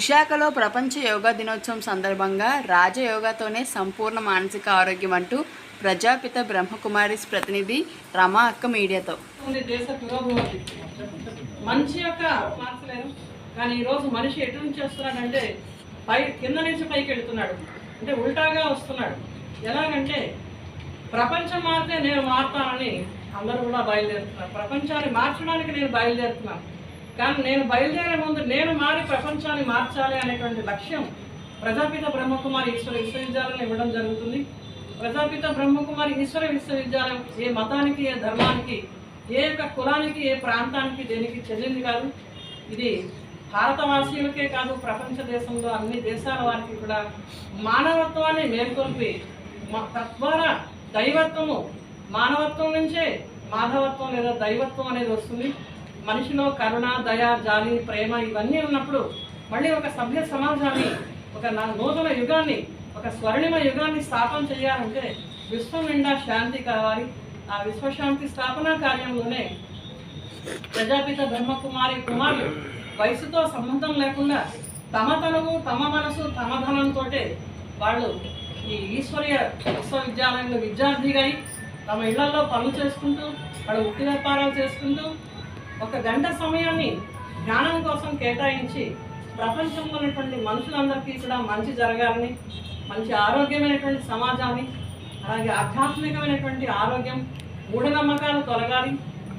విశాఖలో ప్రపంచ యోగా దినోత్సవం సందర్భంగా రాజయోగాతోనే సంపూర్ణ మానసిక ఆరోగ్యం అంటూ ప్రజాపిత బ్రహ్మకుమారిస్ ప్రతినిధి రమా అక్క మీడియాతో. మనిషి దేశ యొక్క మార్చలేరు. కానీ ఈరోజు మనిషి ఎటు నుంచి వస్తున్నాడంటే పై కింద నుంచి పైకి వెళుతున్నాడు అంటే ఉల్టాగా వస్తున్నాడు. ఎలాగంటే ప్రపంచం మారితే నేను మారుతానని అందరూ కూడా బయలుదేరుతున్నారు. ప్రపంచాన్ని మార్చడానికి నేను బయలుదేరుతున్నాను. కానీ నేను బయలుదేరే ముందు నేను మారి ప్రపంచాన్ని మార్చాలి అనేటువంటి లక్ష్యం ప్రజాపిత బ్రహ్మకుమారి ఈశ్వర విశ్వవిద్యాలయం ఇవ్వడం జరుగుతుంది. ప్రజాపిత బ్రహ్మకుమారి ఈశ్వర విశ్వవిద్యాలయం ఏ మతానికి ఏ ధర్మానికి ఏ యొక్క కులానికి ఏ ప్రాంతానికి దేనికి చెల్లింది కాదు. ఇది భారతవాసీలకే కాదు ప్రపంచ దేశంలో అన్ని దేశాల వారికి కూడా మానవత్వాన్ని మేల్కొల్పి తద్వారా దైవత్వము మానవత్వం నుంచే మాధవత్వం లేదా దైవత్వం అనేది వస్తుంది. మనిషిలో కరుణ దయ జాలి ప్రేమ ఇవన్నీ ఉన్నప్పుడు మళ్ళీ ఒక సభ్య సమాజాన్ని ఒక నా- నూతన యుగాన్ని ఒక స్వర్ణిమ యుగాన్ని స్థాపన చేయాలంటే విశ్వం నిండా శాంతి కావాలి. ఆ విశ్వశాంతి స్థాపన కార్యంలోనే ప్రజాపిత బ్రహ్మకుమారి కుమారులు వయసుతో సంబంధం లేకుండా తమ తనువు తమ మనసు తమ ధనంతో వాళ్ళు ఈ ఈశ్వర్య విశ్వవిద్యాలయంలో విద్యార్థిగా అయి తమ ఇళ్ళలో పనులు చేసుకుంటూ వాళ్ళు ఉట్టి వ్యాపారాలు చేసుకుంటూ ఒక గంట సమయాన్ని జ్ఞానం కోసం కేటాయించి ప్రపంచంలో ఉన్నటువంటి మనుషులందరికీ కూడా మంచి జరగాలని మంచి ఆరోగ్యమైనటువంటి సమాజాన్ని అలాగే ఆధ్యాత్మికమైనటువంటి ఆరోగ్యం మూఢనమ్మకాలు తొలగాలి.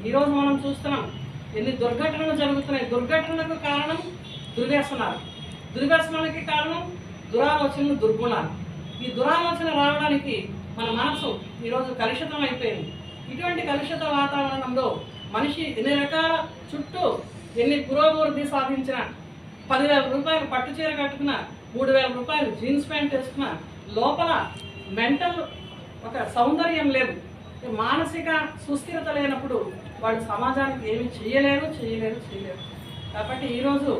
ఈరోజు మనం చూస్తున్నాం ఎన్ని దుర్ఘటనలు జరుగుతున్నాయి. దుర్ఘటనలకు కారణం దుర్వ్యసనాలు. దుర్వ్యసనాలకి కారణం దురాలోచనలు దుర్గుణాలు. ఈ దురాలోచన రావడానికి మన మనసు ఈరోజు కలుషితం అయిపోయింది ఇటువంటి కలుషిత వాతావరణంలో మనిషి ఎన్ని రకాల చుట్టూ ఎన్ని పురోభివృద్ధి సాధించిన పదివేల రూపాయలు పట్టు చీర కట్టుకున్న మూడు వేల రూపాయలు జీన్స్ ప్యాంట్ వేసుకున్న లోపల మెంటల్ ఒక సౌందర్యం లేదు. మానసిక సుస్థిరత లేనప్పుడు వాళ్ళు సమాజానికి ఏమి చేయలేరు చేయలేరు చేయలేరు. కాబట్టి ఈరోజు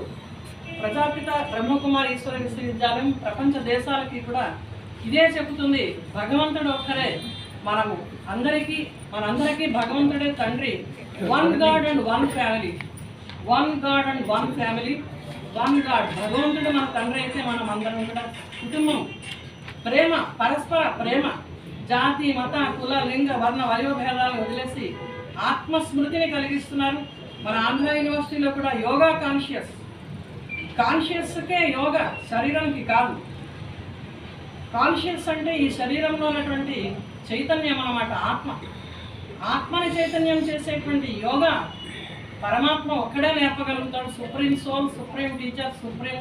ప్రజాపిత బ్రహ్మకుమారి ఈశ్వర విశ్వవిద్యాలయం ప్రపంచ దేశాలకి కూడా ఇదే చెబుతుంది. భగవంతుడు ఒక్కరే మనము అందరికీ మనందరికీ భగవంతుడే తండ్రి. One God and one family one God and one family one God భగవంతుడు మన తండ్రి అయితే మనం అందరం కూడా కుటుంబం. ప్రేమ పరస్పర ప్రేమ. జాతి మత కుల లింగ వర్ణ వయోభేదాలను వదిలేసి ఆత్మస్మృతిని కలిగిస్తున్నారు. మన ఆంధ్ర యూనివర్సిటీలో కూడా యోగా కాన్షియస్ కాన్షియస్కే యోగా శరీరానికి కాదు. కాన్షియస్ అంటే ఈ శరీరంలో ఉన్నటువంటి చైతన్యం అన్నమాట ఆత్మ. ఆత్మని చైతన్యం చేసేటువంటి యోగా పరమాత్మ ఒక్కడే నేర్పగలుగుతాడు. Supreme soul supreme teacher supreme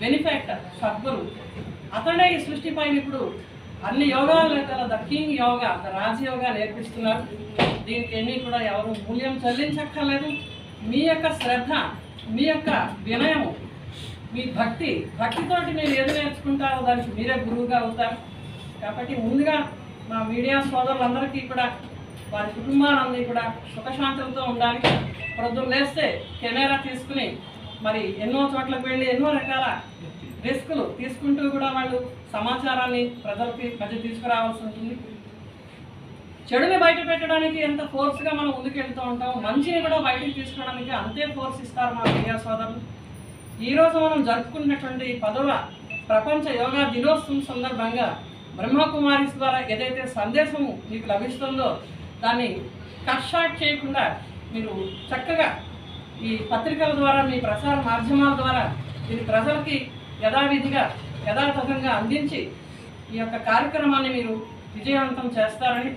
benefactor sadguru అతడే ఈ సృష్టి పైన ఇప్పుడు అన్ని యోగాలు గల the king yoga the Rajayoga నేర్పిస్తున్నారు. దీనికి ఏమీ కూడా ఎవరు మూల్యం చెల్లించక్కర్లేదు. మీ యొక్క శ్రద్ధ మీ యొక్క వినయము మీ భక్తి భక్తితోటి మీరు ఏది నేర్చుకుంటారో దానికి మీరే గురువుగా అవుతారు. కాబట్టి ముందుగా మా మీడియా సోదరులందరికీ కూడా వారి కుటుంబాలన్నీ కూడా సుఖశాంతులతో ఉండడానికి ప్రొద్దున లేస్తే కెమెరా తీసుకుని మరి ఎన్నో చోట్లకు వెళ్ళి ఎన్నో రకాల రిస్కులు తీసుకుంటూ కూడా వాళ్ళు సమాచారాన్ని ప్రజలకి మధ్య తీసుకురావాల్సి ఉంటుంది. చెడుని బయట పెట్టడానికి ఎంత ఫోర్స్గా మనం ముందుకెళ్తూ ఉంటాం మంచిని కూడా బయటకు తీసుకోవడానికి అంతే ఫోర్స్ ఇస్తారు మా మీడియా సోదరులు. ఈరోజు మనం జరుపుకున్నటువంటి పదవ ప్రపంచ యోగా దినోత్సవం సందర్భంగా బ్రహ్మకుమారిస్ ద్వారా ఏదైతే సందేశము మీకు లభిస్తుందో దాన్ని కట్షాట్ చేయకుండా మీరు చక్కగా ఈ పత్రికల ద్వారా మీ ప్రసార మాధ్యమాల ద్వారా మీరు ప్రజలకి యథావిధిగా యథాతథంగా అందించి ఈ యొక్క కార్యక్రమాన్ని మీరు విజయవంతం చేస్తారని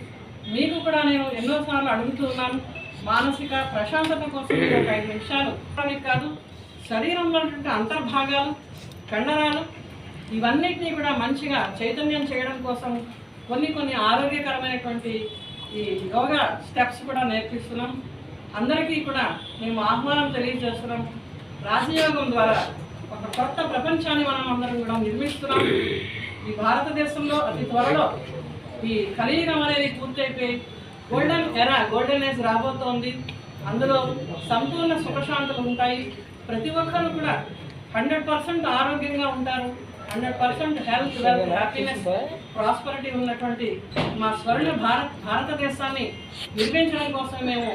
మీకు కూడా నేను ఎన్నోసార్లు అడుగుతున్నాను మానసిక ప్రశాంతత కోసం మీరు ఒక ఐదు నిమిషాలు కాదు శరీరంలో ఉన్నటువంటి అంతర్భాగాలు కండరాలు ఇవన్నిటినీ కూడా మంచిగా చైతన్యం చేయడం కోసం కొన్ని కొన్ని ఆరోగ్యకరమైనటువంటి ఈ యోగా స్టెప్స్ కూడా నేర్పిస్తున్నాం. అందరికీ కూడా మేము ఆహ్వానం తెలియజేస్తున్నాం. రాజయోగం ద్వారా ఒక కొత్త ప్రపంచాన్ని మనం అందరం కూడా నిర్మిస్తున్నాం. ఈ భారతదేశంలో అతి త్వరలో ఈ కలియుగం అనేది పూర్తయిపోయి గోల్డెన్ ఎరా గోల్డెన్ ఏజ్ రాబోతోంది. అందులో సంపూర్ణ సుఖశాంతులు ఉంటాయి. ప్రతి ఒక్కరు కూడా హండ్రెడ్ పర్సెంట్ ఆరోగ్యంగా ఉంటారు. Hundred percent health wealth happiness prosperity ఉన్నటువంటి మా స్వర్ణ భారత్ భారతదేశాన్ని నిర్మించడం కోసం మేము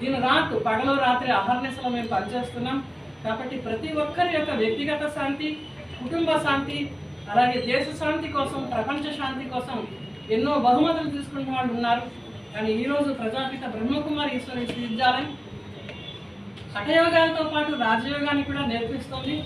దీని రాత్రు పగలు రాత్రి అహర్నిశలో మేము పనిచేస్తున్నాం. కాబట్టి ప్రతి ఒక్కరి యొక్క వ్యక్తిగత శాంతి కుటుంబ శాంతి అలాగే దేశ శాంతి కోసం ప్రపంచ శాంతి కోసం ఎన్నో బహుమతులు తీసుకున్న వాళ్ళు ఉన్నారు. కానీ ఈరోజు ప్రజాపిత బ్రహ్మకుమారి ఈశ్వర విశ్వవిద్యాలయం హఠయోగాలతో పాటు రాజయోగాన్ని కూడా నేర్పిస్తుంది.